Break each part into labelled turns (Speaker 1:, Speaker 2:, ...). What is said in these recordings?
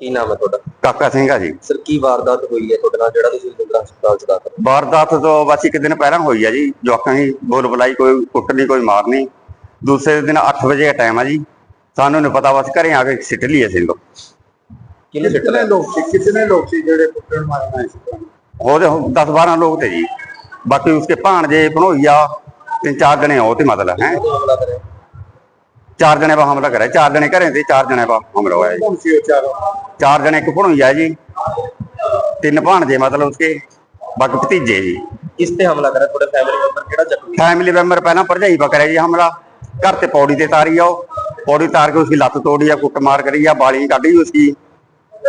Speaker 1: ਕੀ ਨਾਮ ਹੈ ਤੁਹਾਡਾ?
Speaker 2: ਕਾਕਾ ਸਿੰਘ ਆ ਜੀ।
Speaker 1: ਸਰ ਕੀ ਵਾਰਦਾਤ ਹੋਈ ਹੈ ਤੁਹਾਡੇ ਨਾਲ ਜਿਹੜਾ ਤੁਸੀਂ ਰਜਿੰਦਰਾ ਹਸਪਤਾਲ ਚ ਦਾਖਲ ਹੋ?
Speaker 2: ਵਾਰਦਾਤ ਤੋਂ ਬਸ ਇੱਕ ਦਿਨ ਪਹਿਲਾਂ ਹੋਈ ਆ ਜੀ। ਜਵਾਕਾਂ ਦੀ ਬੋਲ ਬੁਲਾਈ ਕੋਈ ਕੁੱਟ ਨਹੀਂ ਕੋਈ ਮਾਰ ਨਹੀਂ। ਦੂਸਰੇ ਦਿਨ 8 ਵਜੇ ਦਾ ਟਾਈਮ ਆ ਜੀ। ਸਾਨੂੰ ਨਹੀਂ ਪਤਾ ਬਸ ਘਰੇ ਆ ਕੇ ਸਿੱਟ ਲਈ ਅਸੀਂ ਲੋਕ।
Speaker 1: ਕਿਹਨੇ ਸਿੱਟ ਲਿਆ?
Speaker 3: ਲੋਕ ਸੀ? ਕਿਤਨੇ ਲੋਕ ਸੀ ਜਿਹੜੇ ਕੁੱਟਣ ਮਾਰਨ ਆਏ ਸੀ?
Speaker 2: ਉਹਦੇ 10 12 ਲੋਕ ਤੇ ਜੀ। ਬਾਕੀ ਉਸਕੇ ਭਾਣਜੇ ਭਣੋਈਆ ਤਿੰਨ ਚਾਰ ਜਣੇ ਉਹ ਤੇ ਮਤਲਬ ਹੈ। ਚਾਰ ਜਣੇ ਪਾ ਹਮਲਾ ਕਰਿਆ ਚਾਰ ਜਣੇ ਘਰੇ ਤੇ ਚਾਰ ਜਣੇ ਪਾ ਹਮਲਾ ਹੋਇਆ
Speaker 3: ਉਹ ਚਾਰ
Speaker 2: ਜਣੇ ਇੱਕ ਭਣੋਈ ਆ ਜੀ। ਤਿੰਨ ਭਾਣਜੇ ਮਤਲਬ ਉਸਕੇ ਬਾਕੀ ਭਤੀਜੇ ਜੀ।
Speaker 1: ਕਿਸ ਤੇ ਹਮਲਾ ਕਰਿਆ? ਤੁਹਾਡੇ ਫੈਮਿਲੀ ਮੈਂਬਰ ਕਿਹੜਾ ਜ਼ਖਮੀ
Speaker 2: ਫੈਮਿਲੀ ਮੈਂਬਰ ਪਹਿਲਾਂ ਭਰਜਾਈ ਪਾ ਕਰਿਆ ਜੀ ਹਮਲਾ। ਘਰ ਤੇ ਪੌੜੀ ਤੇ ਤਾਰੀ ਆਓ ਪੌੜੀ ਤਾਰ ਕੇ ਉਸਦੀ ਲੱਤ ਤੋੜੀ ਆ ਕੁੱਟ ਮਾਰ ਕਰੀ ਆ ਬਾਲੀ ਕੱਢੀ ਉਸਦੀ।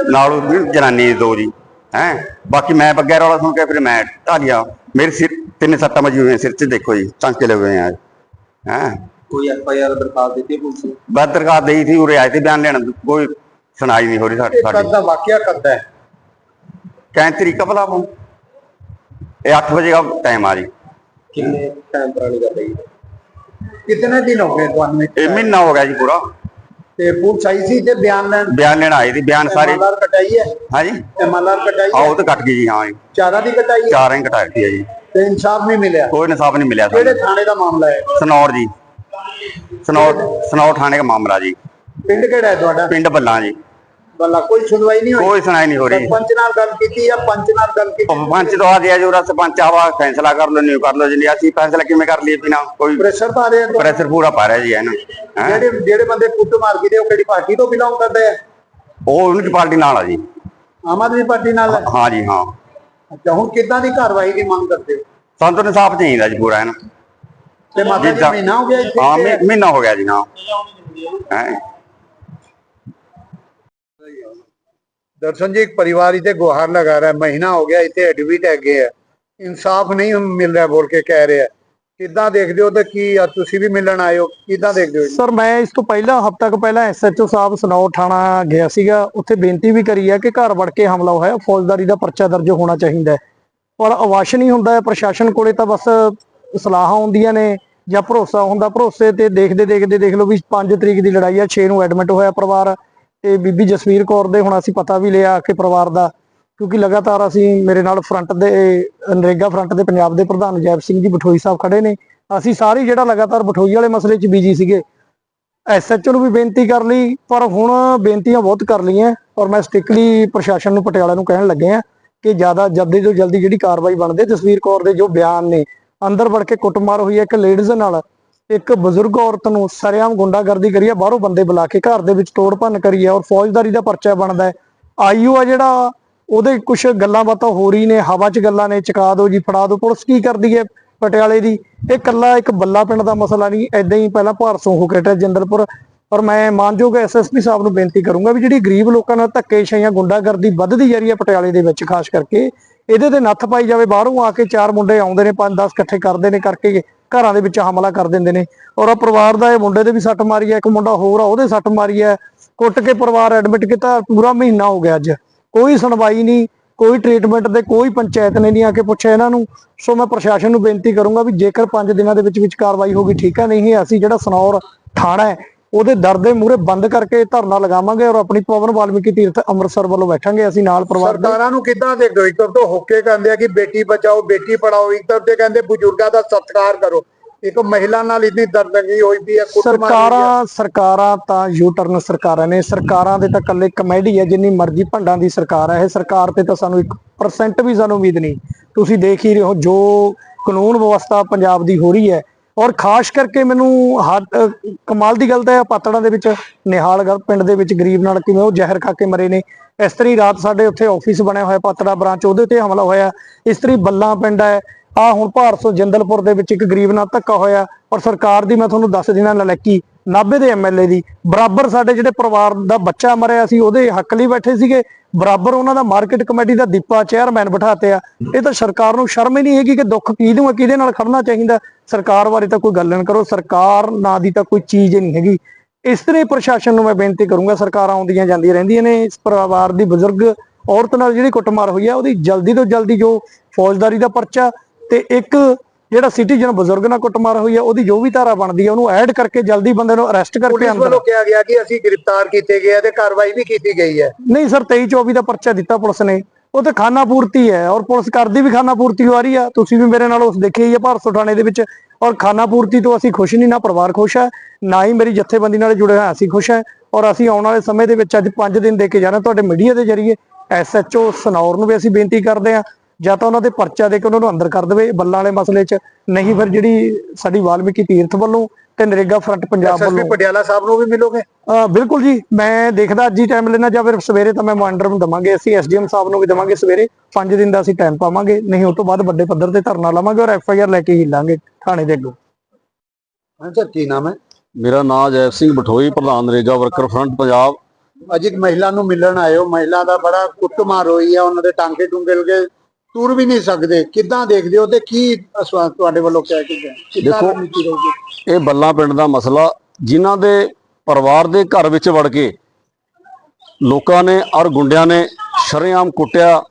Speaker 2: ਨਾਲ ਉਹਦੀ ਜਨਾਨੀ ਦੋ ਜੀ ਹੈ। ਬਾਕੀ ਮੈਂ ਬੱਗੈਰ ਰੌਲਾ ਸੁਣ ਕੇ ਫਿਰ ਮੈਂ ਢਾਲਿਆ ਮੇਰੇ ਸਿਰ ਤਿੰਨ ਸੱਟਾਂ ਮਜੀ ਹੋਏ ਸਿਰ 'ਚ ਦੇਖੋ ਜੀ ਟਾਂਕੇ ਲਗੇ ਹੋਏ ਆ। ਹੈ।
Speaker 1: ਕੋਈ ਐਫ ਆਈ ਆਰ ਦਿੱਤੀ ਪੁਲਿਸ ਨੂੰ?
Speaker 2: ਬਸ ਦਰਖਾਸਤ ਦੇਈ ਸੀ ਉਹ ਰਿਆਇਤੀ ਬਿਆਨ ਲੈਣ ਕੋਈ ਸੁਣਾਈ ਨਹੀਂ ਹੋ ਰਹੀ ਸਾਡੀ
Speaker 3: ਇਹ ਦਾ ਵਾਕਿਆ ਕਰਦਾ ਹੈ।
Speaker 2: ਕਹਿੰਦੇ ਤਰੀਕਾ ਭਲਾ ਹੁਣ? ਇਹ 8 ਵਜੇ ਦਾ ਟਾਈਮ ਆ ਜੀ।
Speaker 1: ਕਿੰਨੇ ਟਾਈਮ ਪੁਰਾਣੀ ਗੱਲ ਹੈ
Speaker 3: ਕਿਤਨੇ ਦਿਨ ਹੋ ਗਏ ਤੁਹਾਨੂੰ
Speaker 2: ਇਹ ਮਹੀਨਾ ਹੋ ਗਿਆ ਜੀ ਪੂਰਾ।
Speaker 3: ਤੇ ਪੁਲਿਸ ਆਈ ਸੀ ਤੇ ਬਿਆਨ ਲੈਣ?
Speaker 2: ਬਿਆਨ ਲੈਣ ਆਏ ਸੀ ਬਿਆਨ ਸਾਰੇ
Speaker 3: ਮਾਲਾਰ ਕਟਾਈ ਹੈ?
Speaker 2: ਹਾਂਜੀ।
Speaker 3: ਮਾਲਾਰ ਕਟਾਈ ਹੈ?
Speaker 2: ਤਾਂ ਕੱਟ ਗਈ ਜੀ ਹਾਂ ਜੀ।
Speaker 3: ਚਾਰਾ ਦੀ ਕਟਾਈ
Speaker 2: ਚਾਰਾਂ ਹੀ ਕਟਾਇਆ ਜੀ।
Speaker 3: ਤੇ ਇਨਸਾਫ ਨਹੀਂ ਮਿਲਿਆ?
Speaker 2: ਕੋਈ ਇਨਸਾਫ ਨਹੀਂ ਮਿਲਿਆ
Speaker 3: ਕਿਹੜੇ ਥਾਣੇ ਦਾ ਮਾਮਲਾ ਹੈ?
Speaker 2: ਸਨੌਰ ਜੀ। ਸਨੌਰ ਸਨੌਰ ਥਾਣੇ ਦਾ ਮਾਮਲਾ ਜੀ।
Speaker 3: ਪਿੰਡ ਕਿਹੜਾ ਹੈ ਤੁਹਾਡਾ?
Speaker 2: ਪਿੰਡ ਬੱਲਾ ਜੀ।
Speaker 3: ਬੱਲਾ ਕੋਈ ਸੁਣਵਾਈ ਨਹੀਂ ਹੋਈ?
Speaker 2: ਕੋਈ ਸੁਣਾਈ ਨਹੀਂ ਹੋ ਰਹੀ।
Speaker 3: ਸਰਪੰਚ ਨਾਲ ਗੱਲ ਕੀਤੀ ਜਾਂ ਪੰਚ ਨਾਲ ਗੱਲ ਕੀਤੀ?
Speaker 2: ਪੰਚ ਤੋਂ ਆ ਗਿਆ ਜੋ ਰਸ ਪੰਚ ਆਵਾ ਫੈਸਲਾ ਕਰ ਲੋ ਨਹੀਂ ਕਰ ਲੋ ਜੀ ਅਸੀਂ ਫੈਸਲਾ ਕਿਵੇਂ ਕਰ ਲਈਏ ਬਿਨਾ ਕੋਈ
Speaker 3: ਪ੍ਰੈਸ਼ਰ ਪਾ ਰਹੇ ਆ?
Speaker 2: ਪ੍ਰੈਸ਼ਰ ਪੂਰਾ ਪਾ ਰਿਹਾ ਜੀ ਇਹਨੂੰ।
Speaker 3: ਜਿਹੜੇ ਜਿਹੜੇ ਬੰਦੇ ਕੁੱਟ ਮਾਰ ਕੀਤੇ ਉਹ ਕਿਹੜੀ ਪਾਰਟੀ ਤੋਂ ਬਿਲੋਂਗ ਕਰਦੇ ਆ?
Speaker 2: ਉਹ ਉਹਨਾਂ ਦੀ ਪਾਰਟੀ ਨਾਲ ਆ ਜੀ।
Speaker 3: ਆਮ ਆਦਮੀ ਪਾਰਟੀ ਨਾਲ ਹੈ
Speaker 2: ਹਾਂ ਜੀ ਹਾਂ।
Speaker 3: ਅੱਛਾ ਹੁਣ ਕਿੱਦਾਂ ਦੀ ਕਾਰਵਾਈ ਦੀ ਮੰਗ ਕਰਦੇ ਹੋ?
Speaker 2: ਸਾਨੂੰ ਤਾਂ ਇਨਸਾਫ ਚਾਹੀਦਾ ਜੀ ਪੂਰਾ ਇਹਨੂੰ।
Speaker 3: ਤੇ ਮਾਤਾ ਜੀ
Speaker 2: ਜਿੱਦਾਂ-
Speaker 3: ਮਹੀਨਾ ਹੋ ਗਿਆ ਇੱਥੇ?
Speaker 2: ਹਾਂ ਮਹੀ- ਮਹੀਨਾ ਹੋ ਗਿਆ ਜੀ ਹਾਂ ਹੈਂ।
Speaker 3: ਦਰਸ਼ਨ ਜੀ ਇੱਕ ਪਰਿਵਾਰ ਇਤੇ ਗੁਹਾਰ ਲਗਾ ਰਿਹਾ ਹੈ ਮਹੀਨਾ ਹੋ ਗਿਆ ਇੱਥੇ ਐਡਮਿਟ ਹੈਗੇ ਆ। ਇਨਸਾਫ ਨਹੀਂ ਮਿਲ ਰਿਹਾ ਬੋਲ ਕੇ ਕਹਿ ਰਹੇ। ਆ ਕਿੱਦਾਂ ਦੇਖਦੇ ਹੋ ਤੇ ਕੀ ਆ? ਤੁਸੀਂ ਵੀ ਮਿਲਣ ਆਏ ਹੋ ਕਿੱਦਾਂ ਦੇਖਦੇ ਹੋ ਜੀ?
Speaker 4: ਸਰ ਮੈਂ ਇਸ ਤੋਂ ਪਹਿਲਾਂ ਹਫ਼ਤਾ ਕੁ ਪਹਿਲਾਂ ਐਸਐਚਓ ਸਾਹਿਬ ਸਨੌਰ ਥਾਣਾ ਗਿਆ ਸੀਗਾ ਉੱਥੇ ਬੇਨਤੀ ਵੀ ਕਰੀ ਹੈ ਕਿ ਘਰ ਵੜ ਕੇ ਹਮਲਾ ਹੋਇਆ ਫੌਜਦਾਰੀ ਦਾ ਪਰਚਾ ਦਰਜ ਹੋਣਾ ਚਾਹੀਦਾ ਹੈ। ਪਰ ਅਵਾਸ਼ ਨਹੀਂ ਹੁੰਦਾ ਹੈ ਪ੍ਰਸ਼ਾਸਨ ਕੋਲੇ ਤਾਂ ਬਸ ਸਲਾਹਾਂ ਹੁੰਦੀਆਂ ਨੇ। ਜਾਂ ਭਰੋਸਾ ਹੁੰਦਾ, ਭਰੋਸੇ ਤੇ ਦੇਖਦੇ ਦੇਖਦੇ ਦੇਖ ਲਓ ਵੀ 5 ਤਰੀਕ ਦੀ ਲੜਾਈ ਆ 6 ਨੂੰ ਐਡਮਿਟ ਹੋਇਆ ਪਰਿਵਾਰ ਤੇ ਬੀਬੀ ਜਸਵੀਰ ਕੌਰ ਦੇ ਹੁਣ ਅਸੀਂ ਪਤਾ ਵੀ ਲਿਆ ਕਿ ਪਰਿਵਾਰ ਦਾ, ਕਿਉਂਕਿ ਲਗਾਤਾਰ ਅਸੀਂ ਮੇਰੇ ਨਾਲ ਫਰੰਟ ਦੇ, ਨਰੇਗਾ ਫਰੰਟ ਦੇ ਪੰਜਾਬ ਦੇ ਪ੍ਰਧਾਨ ਜੈਬ ਸਿੰਘ ਜੀ ਬਠੋਈ ਸਾਹਿਬ ਖੜੇ ਨੇ, ਅਸੀਂ ਸਾਰੇ ਜਿਹੜਾ ਲਗਾਤਾਰ ਬਠੋਈ ਵਾਲੇ ਮਸਲੇ 'ਚ ਬੀਜੀ ਸੀਗੇ। ਐਸਐਚਓ ਨੂੰ ਵੀ ਬੇਨਤੀ ਕਰ ਲਈ, ਪਰ ਹੁਣ ਬੇਨਤੀਆਂ ਬਹੁਤ ਕਰ ਲਈਆਂ ਔਰ ਮੈਂ ਸਟ੍ਰਿਕਟਲੀ ਪ੍ਰਸ਼ਾਸਨ ਨੂੰ ਪਟਿਆਲਾ ਨੂੰ ਕਹਿਣ ਲੱਗੇ ਆ ਕਿ ਜ਼ਿਆਦਾ, ਜਲਦੀ ਤੋਂ ਜਲਦੀ ਜਿਹੜੀ ਕਾਰਵਾਈ ਬਣਦੇ ਜਸਵੀਰ ਕੌਰ ਦੇ ਜੋ ਬਿਆਨ ਨੇ ਅੰਦਰ ਵੜ ਕੇ ਕੁੱਟਮਾਰ ਹੋਈ ਹੈ ਇੱਕ ਲੇਡੀਜ਼ ਨਾਲ। ਇੱਕ ਬਜ਼ੁਰਗ ਔਰਤ ਨੂੰ ਸਰਿਆਮ ਗੁੰਡਾਗਰਦੀ ਕਰੀ ਹੈ, ਬਾਹਰੋਂ ਬੰਦੇ ਬੁਲਾ ਕੇ ਘਰ ਦੇ ਵਿੱਚ ਤੋੜ ਭੰਨ ਕਰੀ ਹੈ ਔਰ ਫੌਜਦਾਰੀ ਦਾ ਪਰਚਾ ਬਣਦਾ ਹੈ। ਆਈਓ ਆ ਜਿਹੜਾ, ਉਹਦੇ ਕੁਝ ਗੱਲਾਂ ਬਾਤਾਂ ਹੋ ਰਹੀ ਨੇ, ਹਵਾ 'ਚ ਗੱਲਾਂ ਨੇ, ਚਕਾ ਦਿਓ ਜੀ, ਫੜਾ ਦਿਓ, ਪੁਲਿਸ ਕੀ ਕਰਦੀ ਹੈ ਪਟਿਆਲੇ ਦੀ? ਇਹ ਕੱਲਾ ਇੱਕ ਬੱਲਾ ਪਿੰਡ ਦਾ ਮਸਲਾ ਨਹੀਂ ਐਦਾਂ ਹੀ ਪਹਿਲਾਂ ਭਾਰਸੋਂ ਹੋ ਕੇ ਜਿੰਦਲਪੁਰ। ਔਰ ਮੈਂ ਮਾਨਯੋਗ ਐਸਐਸਪੀ ਸਾਹਿਬ ਨੂੰ ਬੇਨਤੀ ਕਰੂੰਗਾ ਵੀ ਜਿਹੜੀ ਗਰੀਬ ਲੋਕਾਂ ਨਾਲ ਧੱਕੇ ਛਾਈਆਂ ਗੁੰਡਾਗਰਦੀ ਵੱਧਦੀ ਜਾ ਰਹੀ ਹੈ ਪਟਿਆਲੇ ਦੇ ਵਿੱਚ, ਖਾਸ ਕਰਕੇ ਇਹਦੇ ਤੇ ਨੱਥ ਪਾਈ ਜਾਵੇ, ਬਾਹਰੋਂ ਆ ਕੇ ਚਾਰ ਮੁੰਡੇ ਆਉਂਦੇ ਨੇ 5-10 ਇਕੱਠੇ ਕਰਦੇ ਨੇ ਕਰਕੇ ਘਰਾਂ ਦੇ ਵਿੱਚ ਹਮਲਾ ਕਰ ਦਿੰਦੇ ਨੇ। ਔਰ ਆ ਪਰਿਵਾਰ ਦਾ ਇਹ ਮੁੰਡੇ ਦੇ ਵੀ ਸੱਟ ਮਾਰੀ ਹੈ, ਇੱਕ ਮੁੰਡਾ ਹੋਰ ਆ, ਉਹਦੇ ਸੱਟ ਮਾਰੀ ਹੈ। ਕੁੱਟ ਕੇ ਪਰਿਵਾਰ ਐਡਮਿਟ ਕੀਤਾ, ਪੂਰਾ ਮਹੀਨਾ ਹੋ ਗਿਆ ਅੱਜ। ਕੋਈ ਸੁਣਵਾਈ ਨਹੀਂ, ਕੋਈ ਟ੍ਰੀਟਮੈਂਟ ਦੇ ਕੋਈ ਪੰਚਾਇਤ ਨੇ ਨਹੀਂ ਆ ਕੇ ਪੁੱਛਿਆ ਇਹਨਾਂ ਨੂੰ। ਸੋ ਮੈਂ ਪ੍ਰਸ਼ਾਸਨ ਨੂੰ ਬੇਨਤੀ ਕਰੂੰਗਾ ਵੀ ਜੇਕਰ 5 ਦਿਨਾਂ ਦੇ ਵਿੱਚ ਵਿੱਚ ਕਾਰਵਾਈ ਹੋਗੀ ਠੀਕ ਹੈ, ਨਹੀਂ ਅਸੀਂ ਜਿਹੜਾ ਸਨੌਰ ਥਾਣਾ ਹੈ ਉਹਦੇ ਦਰ ਦੇ ਮੂਹਰੇ ਬੰਦ ਕਰਕੇ ਧਰਨਾ ਲਗਾਵਾਂਗੇ ਔਰ ਆਪਣੀ ਪਵਨ ਵਾਲਮੀਕੀ ਤੀਰਥ ਅੰਮ੍ਰਿਤਸਰ ਵੱਲੋਂ ਬੈਠਾਂਗੇ ਅਸੀਂ ਨਾਲ ਪਰਿਵਾਰ ਦੇ।
Speaker 3: ਸਰਕਾਰਾਂ ਨੂੰ ਕਿੱਦਾਂ ਦੇਖਦੇ ਹੋ? ਇੱਕ ਤਰਫ ਤੋਂ ਹੋਕੇ ਕਹਿੰਦੇ ਆ ਕਿ ਬੇਟੀ ਬਚਾਓ ਬੇਟੀ ਪੜਾਓ ਇੱਕ ਤਰਫ ਤੇ ਕਹਿੰਦੇ ਬਜ਼ੁਰਗਾਂ ਦਾ ਸਤਿਕਾਰ ਕਰੋ। ਇੱਕ ਮਹਿਲਾ ਨਾਲ ਇੰਨੀ ਦਰਦਗੀ ਹੋਈ ਪਈ ਹੈ ਕੁੱਟਮਾਰ ਹੋਈ ਹੈ।
Speaker 4: ਸਰਕਾਰਾਂ ਸਰਕਾਰਾਂ ਤਾਂ ਯੂ ਟਰਨ ਸਰਕਾਰਾਂ ਨੇ। ਸਰਕਾਰਾਂ ਦੇ ਤਾਂ ਇਕੱਲੇ ਕਮੇਡੀ ਹੈ ਜਿੰਨੀ ਮਰਜ਼ੀ ਭੰਡਾਂ ਦੀ ਸਰਕਾਰ ਹੈ। ਇਹ ਸਰਕਾਰ ਤੇ ਤਾਂ ਸਾਨੂੰ 1% ਵੀ ਸਾਨੂੰ ਉਮੀਦ ਨਹੀਂ। ਤੁਸੀਂ ਦੇਖ ਹੀ ਰਹੇ ਹੋ ਜੋ ਕਾਨੂੰਨ ਵਿਵਸਥਾ ਪੰਜਾਬ ਦੀ ਹੋ ਰਹੀ ਹੈ ਔਰ ਖਾਸ ਕਰਕੇ ਮੈਨੂੰ ਹੱਦ ਕਮਾਲ ਦੀ ਗੱਲ ਤਾਂ ਇਹ ਪਾਤੜਾਂ ਦੇ ਵਿੱਚ ਨਿਹਾਲਗੜ੍ਹ ਪਿੰਡ ਦੇ ਵਿੱਚ ਗਰੀਬ ਨਾਲ ਕਿਵੇਂ ਉਹ ਜ਼ਹਿਰ ਖਾ ਕੇ ਮਰੇ ਨੇ। ਇਸ ਤਰੀ ਰਾਤ ਸਾਡੇ ਉੱਥੇ ਆਫਿਸ ਬਣਿਆ ਹੋਇਆ ਪਾਤੜਾ ਬ੍ਰਾਂਚ ਉਹਦੇ ਤੇ ਹਮਲਾ ਹੋਇਆ। ਇਸ ਤਰੀ ਬੱਲਾ ਪਿੰਡ ਹੈ। ਆ ਹੁਣ ਭਾਰਸੋ ਜਿੰਦਲਪੁਰ ਦੇ ਵਿੱਚ ਇੱਕ ਗਰੀਬ ਨਾਲ ਧੱਕਾ ਹੋਇਆ। ਔਰ ਸਰਕਾਰ ਦੀ ਮੈਂ ਤੁਹਾਨੂੰ ਦੱਸ ਦਿਨਾਂ ਨਲੈਕੀ ਨਾਭੇ ਦੇ ਐਮਐਲਏ ਦੀ। ਬਰਾਬਰ ਸਾਡੇ ਜਿਹੜੇ ਪਰਿਵਾਰ ਦਾ ਬੱਚਾ ਮਰਿਆ ਸੀ, ਉਹਦੇ ਹੱਕ ਲਈ ਬੈਠੇ ਸੀਗੇ। ਬਰਾਬਰ ਉਹਨਾਂ ਦਾ ਮਾਰਕੀਟ ਕਮੇਟੀ ਦਾ ਦੀਪਾ ਚੇਅਰਮੈਨ ਬਿਠਾਤੇ ਆ। ਇਹ ਤਾਂ ਸਰਕਾਰ ਨੂੰ ਸ਼ਰਮ ਹੀ ਨਹੀਂ ਹੈਗੀ ਕਿ ਦੁੱਖ ਕਿਹਨੂੰ ਕਿਹਦੇ ਨਾਲ ਖੜਨਾ ਚਾਹੀਦਾ। ਸਰਕਾਰ ਬਾਰੇ ਤਾਂ ਕੋਈ ਗੱਲ ਨਾ ਕਰੋ। ਸਰਕਾਰ ਨਾਂ ਦੀ ਤਾਂ ਕੋਈ ਚੀਜ਼ ਨਹੀਂ ਹੈਗੀ। ਇਸ ਤਰ੍ਹਾਂ ਹੀ ਪ੍ਰਸ਼ਾਸਨ ਨੂੰ ਮੈਂ ਬੇਨਤੀ ਕਰੂੰਗਾ, ਸਰਕਾਰਾਂ ਆਉਂਦੀਆਂ ਜਾਂਦੀਆਂ ਰਹਿੰਦੀਆਂ ਨੇ। ਇਸ ਪਰਿਵਾਰ ਦੀ ਬਜ਼ੁਰਗ ਔਰਤ ਨਾਲ ਜਿਹੜੀ ਕੁੱਟਮਾਰ ਹੋਈ ਹੈ ਉਹਦੀ ਜਲਦੀ ਤੋਂ ਜਲਦੀ ਜੋ ਫੌਜਦਾਰੀ ਦਾ ਪਰਚਾ ਤੇ ਇੱਕ ਜਿਹੜਾ ਸਿਟੀਜ਼ਨ ਬਜ਼ੁਰਗ ਨਾਲ ਕੁੱਟਮਾਰ ਹੋਈ ਹੈ ਉਹਦੀ ਜੋ ਵੀ ਧਾਰਾ ਬਣਦੀ ਹੈ ਉਹਨੂੰ ਐਡ ਕਰਕੇ ਜਲਦੀ ਬੰਦੇ ਨੂੰ ਅਰੈਸਟ ਕਰਕੇ ਅੰਦਰ
Speaker 3: ਵੱਲੋਂ ਕਿਹਾ ਗਿਆ ਕਿ ਅਸੀਂ ਗ੍ਰਿਫਤਾਰ ਕੀਤੇ ਗਏ ਆ ਤੇ ਕਾਰਵਾਈ ਵੀ ਕੀਤੀ ਗਈ ਹੈ।
Speaker 4: ਨਹੀਂ ਸਰ 23 24 ਦਾ ਪਰਚਾ ਦਿੱਤਾ ਪੁਲਿਸ ਨੇ। ਉਹ ਤੇ ਖਾਨਾ ਪੂਰਤੀ ਹੈ ਔਰ ਪੁਲਿਸ ਕਰਦੀ ਵੀ ਖਾਨਾ ਪੂਰਤੀ ਹੋ ਰਹੀ ਆ। ਤੁਸੀਂ ਵੀ ਮੇਰੇ ਨਾਲ ਉਸ ਦੇਖੀ ਹੀ ਭਾਰਸੋ ਥਾਣੇ ਦੇ ਵਿੱਚ। ਔਰ ਖਾਨਾ ਪੂਰਤੀ ਤੋਂ ਅਸੀਂ ਖੁਸ਼ ਨਹੀਂ ਨਾ ਪਰਿਵਾਰ ਖੁਸ਼ ਹੈ ਨਾ ਹੀ ਮੇਰੀ ਜਥੇਬੰਦੀ ਨਾਲ ਜੁੜੇ ਹੋਏ ਅਸੀਂ ਖੁਸ਼ ਹੈ। ਔਰ ਅਸੀਂ ਆਉਣ ਵਾਲੇ ਸਮੇਂ ਦੇ ਵਿੱਚ ਅੱਜ 5 ਦਿਨ ਦੇ ਕੇ ਜਾਣਾ ਤੁਹਾਡੇ ਮੀਡੀਆ ਦੇ ਜ਼ਰੀਏ। ਐਸਐਚਓ ਸਨੌਰ ਨੂੰ ਵੀ ਅਸੀਂ ਬੇਨਤੀ ਕਰਦੇ ਹਾਂ। ਜਾਂ ਤਾਂ ਉਹਨਾਂ ਦੇ ਪਰਚਾ ਦੇ ਕੇ ਉਹਨਾਂ ਨੂੰ ਅੰਦਰ ਕਰ ਦੇਵੇ ਬੱਲਾਂ ਵਾਲੇ ਮਸਲੇ 'ਚ ਨਹੀਂ ਫਿਰ ਜਿਹੜੀ ਸਾਡੀ ਵਾਲਮੀਕੀ ਤੀਰਥ ਵੱਲੋਂ ਤੇ ਨਰੇਗਾ ਫਰੰਟ ਪੰਜਾਬ
Speaker 3: ਐਸਐਸਪੀ
Speaker 4: ਵੱਲੋਂ
Speaker 3: ਪਟਿਆਲਾ ਸਾਹਿਬ ਨੂੰ ਵੀ ਮਿਲੋਗੇ?
Speaker 4: ਬਿਲਕੁਲ ਜੀ ਮੈਂ ਦੇਖਦਾ ਅੱਜ ਹੀ ਟਾਈਮ ਲੈਣਾ ਜਾਂ ਫਿਰ ਸਵੇਰੇ ਤਾਂ ਮੈਂ ਮਾਂਡਰ ਨੂੰ ਦਵਾਂਗੇ ਅਸੀਂ ਐਸਡੀਐਮ ਸਾਹਿਬ ਨੂੰ ਵੀ ਦਵਾਂਗੇ ਸਵੇਰੇ 5 ਦਿਨ ਦਾ ਅਸੀਂ ਟਾਈਮ ਪਾਵਾਂਗੇ ਨਹੀਂ ਉਸ ਤੋਂ ਬਾਅਦ ਵੱਡੇ ਪੱਧਰ ਤੇ ਧਰਨਾ ਲਾਵਾਂਗੇ ਔਰ ਐਫਆਈਆਰ ਲੈ ਕੇ ਹੀ ਲਾਂਗੇ ਥਾਣੇ ਦੇ ਅੱਗੋਂ।
Speaker 3: ਹਾਂ ਸਰ ਕੀ ਨਾਮ ਹੈ?
Speaker 5: ਮੇਰਾ ਨਾਮ ਜੈਪ ਸਿੰਘ ਬਠੋਈ ਪ੍ਰਧਾਨ ਨਰੇਗਾ ਵਰਕਰ ਫਰੰਟ ਪੰਜਾਬ।
Speaker 3: ਅੱਜ ਇੱਕ ਮਹਿਲਾ ਨੂੰ ਮਿਲਣ ਆਇਓ ਮਹਿਲਾ ਦਾ ਬੜਾ ਕੁੱਟਮਾਰ ਹੋਈ ਹੈ ਉਹਨਾਂ ਦੇ ਟਾਂਕੇ ਟੁੰਗੇ ਲਗੇ ਤੁਰ ਵੀ ਨਹੀਂ ਸਕਦੇ। ਕਿੱਦਾਂ ਦੇਖਦੇ ਹੋ ਤੇ ਕੀ ਅਸਵਾਸ ਤੁਹਾਡੇ ਵੱਲੋਂ ਕਿਹਾ ਗਿਆ?
Speaker 5: ਦੇਖੋ, ਇਹ ਬੱਲਾ ਪਿੰਡ ਦਾ ਮਸਲਾ ਜਿਨ੍ਹਾਂ ਦੇ ਪਰਿਵਾਰ ਦੇ ਘਰ ਵਿੱਚ ਵੜ ਕੇ ਲੋਕਾਂ ਨੇ ਔਰ ਗੁੰਡਿਆਂ ਨੇ ਸ਼ਰੇਆਮ ਕੁੱਟਿਆ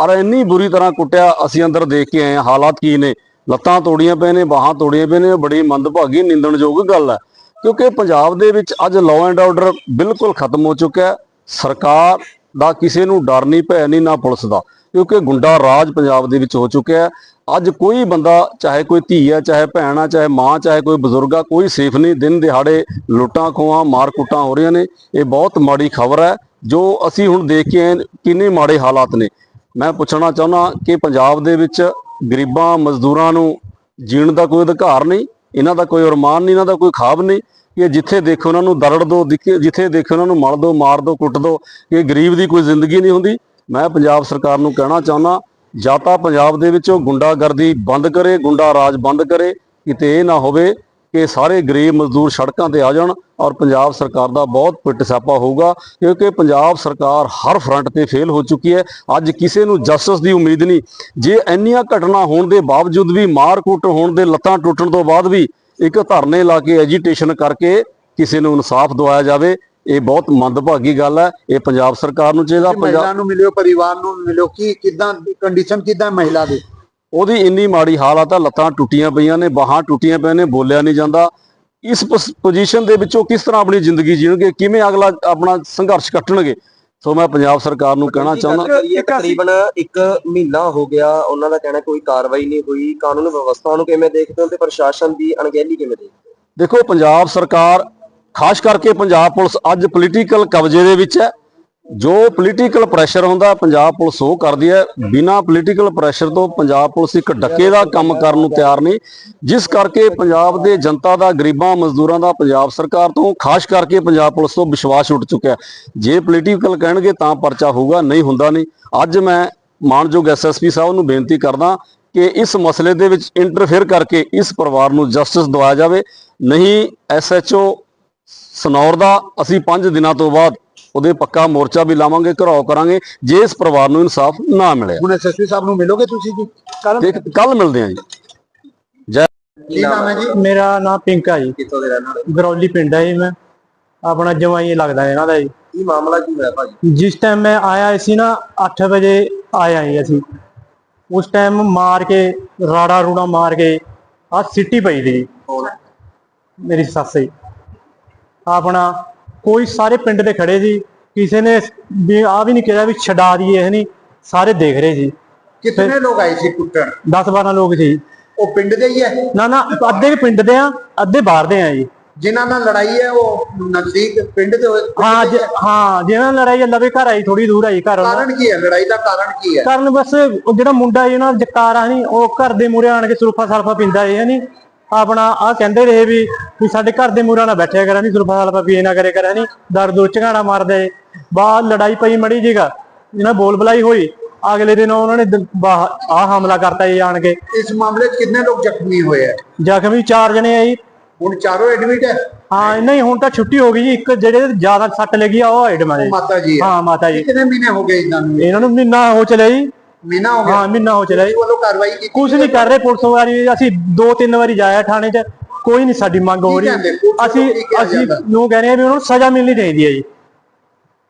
Speaker 5: ਔਰ ਇੰਨੀ ਬੁਰੀ ਤਰ੍ਹਾਂ ਕੁੱਟਿਆ ਅਸੀਂ ਅੰਦਰ ਦੇਖ ਕੇ ਆਏ ਹਾਲਾਤ ਕੀ ਨੇ? ਲੱਤਾਂ ਤੋੜੀਆਂ ਪਏ ਨੇ ਬਾਹਾਂ ਤੋੜੀਆਂ ਪਏ ਨੇ ਬੜੀ ਮੰਦਭਾਗੀ ਨਿੰਦਣਯੋਗ ਗੱਲ ਹੈ। ਕਿਉਂਕਿ ਪੰਜਾਬ ਦੇ ਵਿੱਚ ਅੱਜ ਲਾਅ ਐਂਡ ਆਰਡਰ ਬਿਲਕੁਲ ਖਤਮ ਹੋ ਚੁੱਕਿਆ ਹੈ। ਸਰਕਾਰ ਦਾ ਕਿਸੇ ਨੂੰ ਡਰ ਨਹੀਂ ਭੈ ਨਹੀਂ, ਨਾ ਪੁਲਿਸ ਦਾ। ਕਿਉਂਕਿ ਗੁੰਡਾ ਰਾਜ ਪੰਜਾਬ ਦੇ ਵਿੱਚ ਹੋ ਚੁੱਕਿਆ ਹੈ। ਅੱਜ ਕੋਈ ਬੰਦਾ, ਚਾਹੇ ਕੋਈ ਧੀ ਹੈ, ਚਾਹੇ ਭੈਣ ਆ ਚਾਹੇ ਮਾਂ, ਚਾਹੇ ਕੋਈ ਬਜ਼ੁਰਗ ਆ ਕੋਈ ਸੇਫ ਨਹੀਂ। ਦਿਨ ਦਿਹਾੜੇ ਲੁੱਟਾਂ, ਖੋਹਾਂ, ਮਾਰ ਕੁੱਟਾਂ ਹੋ ਰਹੀਆਂ ਨੇ। ਇਹ ਬਹੁਤ ਮਾੜੀ ਖਬਰ ਹੈ, ਜੋ ਅਸੀਂ ਹੁਣ ਦੇਖ ਕੇ ਆਏ ਕਿੰਨੇ ਮਾੜੇ ਹਾਲਾਤ ਨੇ। ਮੈਂ ਪੁੱਛਣਾ ਚਾਹੁੰਦਾ ਕਿ ਪੰਜਾਬ ਦੇ ਵਿੱਚ ਗਰੀਬਾਂ, ਮਜ਼ਦੂਰਾਂ ਨੂੰ ਜੀਣ ਦਾ ਕੋਈ ਅਧਿਕਾਰ ਨਹੀਂ, ਇਹਨਾਂ ਦਾ ਕੋਈ ਅਰਮਾਨ ਨਹੀਂ, ਇਹਨਾਂ ਦਾ ਕੋਈ ਖਾਬ ਨਹੀਂ। ਕਿ ਜਿੱਥੇ ਦੇਖੋ ਉਹਨਾਂ ਨੂੰ ਦਰੜ ਦੋ ਜਿੱਥੇ ਦੇਖੋ ਉਹਨਾਂ ਨੂੰ ਮਲ ਦੋ, ਮਾਰ ਦੋ, ਕੁੱਟ ਦੋ, ਇਹ ਗਰੀਬ ਦੀ ਕੋਈ ਜ਼ਿੰਦਗੀ ਨਹੀਂ ਹੁੰਦੀ। ਮੈਂ ਪੰਜਾਬ ਸਰਕਾਰ ਨੂੰ ਕਹਿਣਾ ਚਾਹੁੰਦਾ, ਜਾਂ ਤਾਂ ਪੰਜਾਬ ਦੇ ਵਿੱਚ ਉਹ ਗੁੰਡਾਗਰਦੀ ਬੰਦ ਕਰੇ, ਗੁੰਡਾ ਰਾਜ ਬੰਦ ਕਰੇ, ਕਿਤੇ ਇਹ ਨਾ ਹੋਵੇ ਕਿ ਸਾਰੇ ਗਰੀਬ ਮਜ਼ਦੂਰ ਸੜਕਾਂ ਤੇ ਆ ਜਾਣ ਔਰ ਪੰਜਾਬ ਸਰਕਾਰ ਦਾ ਬਹੁਤ ਪਿੱਟ ਸਿਆਪਾ ਹੋਊਗਾ, ਕਿਉਂਕਿ ਪੰਜਾਬ ਸਰਕਾਰ ਹਰ ਫਰੰਟ ਤੇ ਫੇਲ ਹੋ ਚੁੱਕੀ ਹੈ। ਅੱਜ ਕਿਸੇ ਨੂੰ ਜਸਟਿਸ ਦੀ ਉਮੀਦ ਨਹੀਂ। ਜੇ ਇੰਨੀਆਂ ਘਟਨਾ ਹੋਣ ਦੇ ਬਾਵਜੂਦ ਵੀ ਮਾਰ ਕੁੱਟ ਹੋਣ ਦੇ ਲੱਤਾਂ ਟੁੱਟਣ ਤੋਂ ਬਾਅਦ ਵੀ ਇੱਕ ਧਰਨੇ ਲਾ ਕੇ ਐਜੀਟੇਸ਼ਨ ਕਰਕੇ ਕਿਸੇ ਨੂੰ ਇਨਸਾਫ ਦਿਵਾਇਆ ਜਾਵੇ ਇਹ ਬਹੁਤ ਮੰਦਭਾਗੀ ਗੱਲ ਹੈ ਇਹ ਪੰਜਾਬ ਸਰਕਾਰ ਨੂੰ ਚਾਹੀਦਾ ਪੰਜਾਬ
Speaker 3: ਨੂੰ ਮਿਲਿਓ ਪਰਿਵਾਰ ਨੂੰ ਮਿਲਿਓ ਕੀ ਕਿੱਦਾਂ ਕੰਡੀਸ਼ਨ ਕਿੱਦਾਂ ਮਹਿਲਾ ਦੀ?
Speaker 5: ਉਹਦੀ ਇੰਨੀ ਮਾੜੀ ਹਾਲਤ ਆ ਲੱਤਾਂ ਟੁੱਟੀਆਂ ਪਈਆਂ ਨੇ ਬਾਹਾਂ ਟੁੱਟੀਆਂ ਪਈਆਂ ਨੇ ਬੋਲਿਆ ਨਹੀਂ ਜਾਂਦਾ। ਇਸ ਪੋਜੀਸ਼ਨ ਦੇ ਵਿੱਚੋਂ ਕਿਸ ਤਰ੍ਹਾਂ ਆਪਣੀ ਜ਼ਿੰਦਗੀ ਜੀਣਗੇ ਕਿਵੇਂ ਅਗਲਾ ਆਪਣਾ ਸੰਘਰਸ਼ ਕੱਟਣਗੇ? ਸੋ ਮੈਂ ਪੰਜਾਬ ਸਰਕਾਰ ਨੂੰ ਕਹਿਣਾ ਚਾਹੁੰਦਾ
Speaker 1: ਤਕਰੀਬਨ ਇੱਕ ਮਹੀਨਾ ਹੋ ਗਿਆ ਉਹਨਾਂ ਦਾ ਕਹਿਣਾ ਕੋਈ ਕਾਰਵਾਈ ਨਹੀਂ ਹੋਈ ਕਾਨੂੰਨ ਵਿਵਸਥਾ ਨੂੰ ਕਿਵੇਂ ਦੇਖਦੇ ਹੋ ਤੇ ਪ੍ਰਸ਼ਾਸਨ ਦੀ ਅਣਗਹਿਲੀ ਕਿਵੇਂ ਦੇਖਦੇ ਹੋ?
Speaker 5: ਦੇਖੋ ਪੰਜਾਬ ਸਰਕਾਰ ਖਾਸ ਕਰਕੇ ਪੰਜਾਬ ਪੁਲਿਸ ਅੱਜ ਪੋਲੀਟੀਕਲ ਕਬਜ਼ੇ ਦੇ ਵਿੱਚ ਹੈ ਜੋ ਪੋਲੀਟੀਕਲ ਪ੍ਰੈਸ਼ਰ ਹੁੰਦਾ ਪੰਜਾਬ ਪੁਲਿਸ ਉਹ ਕਰਦੀ ਹੈ। ਬਿਨਾਂ ਪੋਲੀਟੀਕਲ ਪ੍ਰੈਸ਼ਰ ਤੋਂ ਪੰਜਾਬ ਪੁਲਿਸ ਇੱਕ ਡੱਕੇ ਦਾ ਕੰਮ ਕਰਨ ਨੂੰ ਤਿਆਰ ਨਹੀਂ। ਜਿਸ ਕਰਕੇ ਪੰਜਾਬ ਦੇ ਜਨਤਾ ਦਾ, ਗਰੀਬਾਂ, ਮਜ਼ਦੂਰਾਂ ਦਾ, ਪੰਜਾਬ ਸਰਕਾਰ ਤੋਂ, ਖਾਸ ਕਰਕੇ ਪੰਜਾਬ ਪੁਲਿਸ ਤੋਂ ਵਿਸ਼ਵਾਸ ਉੱਠ ਚੁੱਕਿਆ ਜੇ ਪੋਲੀਟੀਕਲ ਕਹਿਣਗੇ ਤਾਂ ਪਰਚਾ ਹੋਊਗਾ, ਨਹੀਂ ਹੁੰਦਾ ਨਹੀਂ। ਅੱਜ ਮੈਂ ਮਾਨਯੋਗ ਐਸਐਸਪੀ ਸਾਹਿਬ ਨੂੰ ਬੇਨਤੀ ਕਰਦਾ ਕਿ ਇਸ ਮਸਲੇ ਦੇ ਵਿੱਚ ਇੰਟਰਫੇਅਰ ਕਰਕੇ ਇਸ ਪਰਿਵਾਰ ਨੂੰ ਜਸਟਿਸ ਦਿਵਾਇਆ ਜਾਵੇ। ਨਹੀਂ ਐਸਐਚਓ ਸਨੌਰ ਦਾ ਅਸੀਂ 5 ਦਿਨਾਂ ਤੋਂ ਬਾਅਦ ਉਹਦੇ ਪੱਕਾ ਮੋਰਚਾ ਵੀ ਲਾਵਾਂਗੇ ਘਰਾਓ ਕਰਾਂਗੇ ਜੇ ਇਸ ਪਰਿਵਾਰ ਨੂੰ ਇਨਸਾਫ ਨਾ ਮਿਲਿਆ।
Speaker 3: ਹੁਣ ਐਸਐਸਪੀ ਸਾਹਿਬ ਨੂੰ ਮਿਲੋਗੇ ਤੁਸੀਂ ਜੀ? ਕੱਲ
Speaker 5: ਦੇਖ ਕੱਲ ਮਿਲਦੇ ਹਾਂ ਜੀ।
Speaker 3: ਕੀ ਨਾਮ ਹੈ ਜੀ?
Speaker 4: ਮੇਰਾ ਨਾਮ ਪਿੰਕਾ ਜੀ।
Speaker 1: ਕਿੱਥੋਂ ਦੇ ਰਹਿਣ ਵਾਲੇ?
Speaker 4: ਗਰੌਲੀ ਪਿੰਡ ਹੈ ਜੀ ਮੈਂ। ਆਪਣਾ ਜਵਾਈ ਲੱਗਦਾ ਇਹਨਾਂ ਦਾ ਜੀ।
Speaker 1: ਕੀ ਮਾਮਲਾ ਕੀ ਹੋਇਆ ਭਾਜੀ?
Speaker 4: ਜਿਸ ਟਾਈਮ ਮੈਂ ਆਇਆ ਸੀ ਨਾ 8 ਵਜੇ ਆਇਆ ਜੀ ਅਸੀਂ। ਉਸ ਟਾਈਮ ਮਾਰ ਕੇ ਰਾੜਾ ਰੂੜਾ ਮਾਰ ਕੇ ਆ ਸਿੱਟੀ ਪਈ ਦੀ ਮੇਰੀ ਸੱਸ ਜੀ। ਆਪਣਾ ਕੋਈ ਸਾਰੇ ਪਿੰਡ ਦੇ ਖੜੇ ਸੀ ਕਿਸੇ ਨੇ ਵੀ ਆ ਵੀ ਨਹੀਂ ਕਿਹਾ ਵੀ ਛਡਾ ਦਈਏ ਹੈ ਨਹੀਂ ਸਾਰੇ ਦੇਖ ਰਹੇ ਸੀ।
Speaker 3: ਕਿੰਨੇ ਲੋਕ ਆਏ ਸੀ ਕੁੱਟਣ?
Speaker 4: 10 12 ਲੋਕ ਸੀ।
Speaker 3: ਉਹ ਪਿੰਡ ਦੇ ਹੀ ਹੈ?
Speaker 4: ਨਾ ਨਾ ਅੱਧੇ ਵੀ ਪਿੰਡ ਦੇ ਆ ਅੱਧੇ ਬਾਹਰ ਦੇ ਆ ਜੀ।
Speaker 3: ਜਿਨ੍ਹਾਂ ਨਾਲ ਲੜਾਈ ਹੈ ਉਹ ਨਜ਼ਦੀਕ ਪਿੰਡ ਦੇ
Speaker 4: ਹਾਂ
Speaker 3: ਹੀ ਹੈ।
Speaker 4: ਹਾਂ ਜਿਹਨਾਂ ਨਾਲ ਲੜਾਈ ਆ, ਲਵੇ ਘਰ ਆਈ ਥੋੜੀ ਦੂਰ ਆਈ ਘਰ।
Speaker 3: ਕਾਰਨ ਕੀ ਹੈ? ਲੜਾਈ ਦਾ ਕਾਰਨ ਕੀ ਹੈ?
Speaker 4: ਕਾਰਨ ਬਸ ਉਹ ਜਿਹੜਾ ਮੁੰਡਾ ਜੀ ਨਾ ਜਕਾਰਾ ਨਹੀਂ ਉਹ ਘਰ ਦੇ ਮੂਰੇ ਆਣ ਕੇ ਸੁਰਫਾ ਸਲਫਾ ਪਿੰਦਾ ਹੈ ਨਹੀਂ ਆਪਣਾ ਆ ਕਹਿੰਦੇ ਰਹੇ ਵੀ ਵੀ ਸਾਡੇ ਘਰ ਦੇ ਮੂਰੇ ਨਾ ਬੈਠਿਆ ਕਰਾਂ ਨਹੀਂ ਸੁਰਫਾ ਸਲਫਾ ਪੀਏ ਨਾ ਕਰੇ ਕਰਾਂ ਨਹੀਂ ਦਰਦ ਉੱਚ ਝਗਾੜਾ ਮਾਰਦਾ ਬਾਹਰ ਲੜਾਈ ਪਈ ਮੜੀ ਜੀਗਾ ਇਹਨਾਂ ਬੋਲ ਬਲਾਈ ਹੋਈ। ਅਗਲੇ ਦਿਨ ਉਹਨਾਂ ਨੇ ਆ ਹਮਲਾ ਕਰਤਾ ਜੀ ਆਣ ਕੇ।
Speaker 3: ਇਸ ਮਾਮਲੇ 'ਚ ਕਿੰਨੇ ਲੋਕ ਜ਼ਖਮੀ ਹੋਏ ਹੈ
Speaker 4: ਜ਼ਖਮੀ ਚਾਰ ਜਣੇ ਆ ਜੀ।
Speaker 3: ਹੁਣ ਚਾਰੋਂ ਐਡਮਿਟ ਹੈ
Speaker 4: ਹਾਂ ਨਹੀਂ ਹੁਣ ਤਾਂ ਛੁੱਟੀ ਹੋ ਗਈ ਜੀ। ਇੱਕ ਜਿਹੜੇ ਜ਼ਿਆਦਾ ਸੱਟ ਲੱਗੀ ਆ ਉਹ ਐਡਮਾਂ ਦੇ
Speaker 3: ਮਾਤਾ ਜੀ ਹੈ
Speaker 4: ਹਾਂ ਮਾਤਾ ਜੀ।
Speaker 3: ਕਿੰਨੇ ਮਹੀਨੇ ਹੋ ਗਏ ਇਹਨਾਂ ਨੂੰ?
Speaker 4: ਇਹਨਾਂ ਨੂੰ ਮਹੀਨਾ ਹੋ ਚਲਿਆ ਜੀ।
Speaker 3: ਮਹੀਨਾ ਹੋ ਗਿਆ।
Speaker 4: ਹਾਂ ਮਹੀਨਾ ਹੋ ਚਲਿਆ ਜੀ।
Speaker 3: ਪੁਲਿਸ ਵੱਲੋਂ ਕਾਰਵਾਈ ਕੀਤੀ
Speaker 4: ਕੁਝ ਨਹੀਂ ਕਰ ਰਹੇ ਪੁਲਿਸ ਵਾਲੀ। ਅਸੀਂ ਦੋ ਤਿੰਨ ਵਾਰੀ ਜਾਇਆ ਥਾਣੇ 'ਚ। ਕੋਈ ਨਹੀਂ ਸਾਡੀ ਮੰਗ ਹੋ ਰਹੀ।
Speaker 3: ਕਹਿੰਦੇ? ਪੁਲਿਸ ਵੱਲੋਂ
Speaker 4: ਅਸੀਂ
Speaker 3: ਕੀ ਕਿਹਾ
Speaker 4: ਅਸੀਂ
Speaker 3: ਜਾਂਦਾ?
Speaker 4: ਨੂੰ ਕਹਿ ਰਹੇ ਹਾਂ ਵੀ ਉਹਨਾਂ ਨੂੰ ਸਜ਼ਾ ਮਿਲਣੀ ਚਾਹੀਦੀ ਹੈ ਜੀ।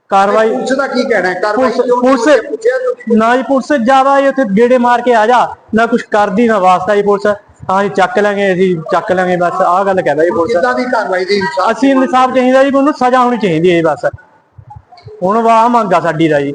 Speaker 4: ਕਾਰਵਾਈ
Speaker 3: ਪੁਲਿਸ ਦਾ ਕੀ ਕਹਿਣਾ ਹੈ? ਕਾਰਵਾਈ
Speaker 4: ਪੁਲਿਸ-
Speaker 3: ਕਿਉਂ ਨਹੀਂ
Speaker 4: ਪੁਲਿਸ-
Speaker 3: ਹੋਈ ਹੈ? ਪੁੱਛਿਆ ਤੁਸੀਂ
Speaker 4: ਨਾ ਹੀ ਪੁਲਿਸ ਜ਼ਿਆਦਾ ਹੀ ਉੱਥੇ ਗੇੜੇ ਮਾਰ ਕੇ ਆ ਜਾ। ਨਾ ਕੁਝ ਕਰਦੀ ਨਾ ਵਾਸਤਾ ਹੀ ਪੁਲਿਸ।
Speaker 6: ਹਾਂ ਜੀ ਚੱਕ ਲਾਂਗੇ ਅਸੀਂ ਚੱਕ ਲਾਂਗੇ ਬਸ। ਆਹ ਗੱਲ ਕਹਿੰਦਾ ਜੀ ਪੁਲਿਸ।
Speaker 3: ਕਿੱਦਾਂ ਦੀ ਕਾਰਵਾਈ ਦੀ ਇਨਸਾਫ
Speaker 6: ਅਸੀਂ ਇਨਸਾਫ ਚਾਹੀਦਾ ਜੀ ਉਹਨੂੰ ਸਜ਼ਾ ਹੋਣੀ ਚਾਹੀਦੀ ਹੈ ਜੀ ਬਸ। ਹੁਣ ਵਾਹ ਮੰਗਾ ਸਾਡੀ ਦਾ ਜੀ।